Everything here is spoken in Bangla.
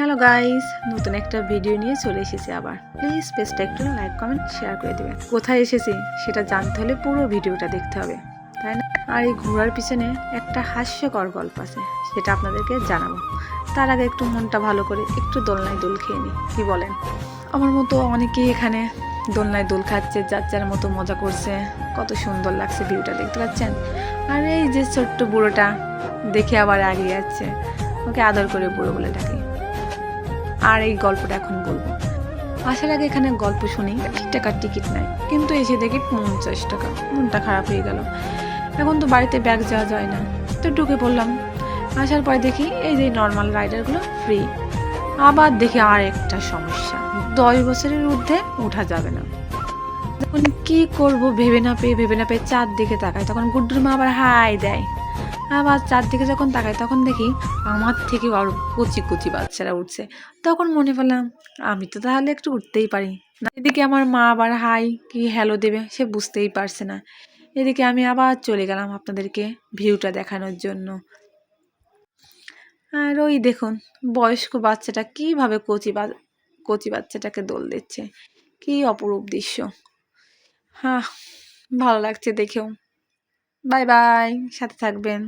হ্যালো গাইস নতুন একটা ভিডিও নিয়ে চলে এসেছি আবার। প্লিজ পেজটা একটু লাইক কমেন্ট শেয়ার করে দেবেন। কোথায় এসেছি সেটা জানতে হলে পুরো ভিডিওটা দেখতে হবে, তাই না? আর এই ঘোরার পিছনে একটা হাস্যকর গল্প আছে, সেটা আপনাদেরকে জানাব। তার আগে একটু মনটা ভালো করে একটু দোলনায় দোল খেয়ে নিই, কি বলেন? আমার মতো অনেকেই এখানে দোলনায় দোল খাচ্ছে, যার যার মতো মজা করছে, কত সুন্দর লাগছে ভিউটা দেখতে পাচ্ছেন? আর এই যে ছোট্ট বুড়োটা দেখে আবার আগিয়ে যাচ্ছে, ওকে আদর করে বুড়ো বলে ডাকে। আর এই গল্পটা এখন বলব। আসার আগে এখানে গল্প শুনি টাকার টিকিট নাই। কিন্তু এসে দেখি পঞ্চাশ টাকা, মনটা খারাপ হয়ে গেল। এখন তো বাড়িতে ব্যাগ যাওয়া যায় না। তো ঢুকে পড়লাম। আসার পরে দেখি এই যে নর্মাল রাইডারগুলো ফ্রি আবার দেখি আর একটা সমস্যা, দশ বছরের ঊর্ধ্বে ওঠা যাবে না। তখন কি করব ভেবে না পেয়ে, ভেবে না পেয়ে চারদিকে তাকায় তখন গুড্ডুর মা আবার হাই দেয়। আবার চারদিকে যখন তাকাই, তখন দেখি আমার থেকে আরও কচি কচি বাচ্চারা উঠছে। তখন মনে পেলাম আমি তো তাহলে একটু উঠতেই পারি। না, এদিকে আমার মা আবার হাই, কি হ্যালো দেবে, সে বুঝতেই পারছে না। এদিকে আমি আবার চলে গেলাম আপনাদেরকে ভিউটা দেখানোর জন্য। আর ওই দেখুন, বয়স্ক বাচ্চাটা কীভাবে কচি বা, কচি বাচ্চাটাকে দোল দিচ্ছে। কি অপরূপ দৃশ্য। হ্যাঁ ভালো লাগছে দেখেও। বাই বাই সাথে থাকবেন।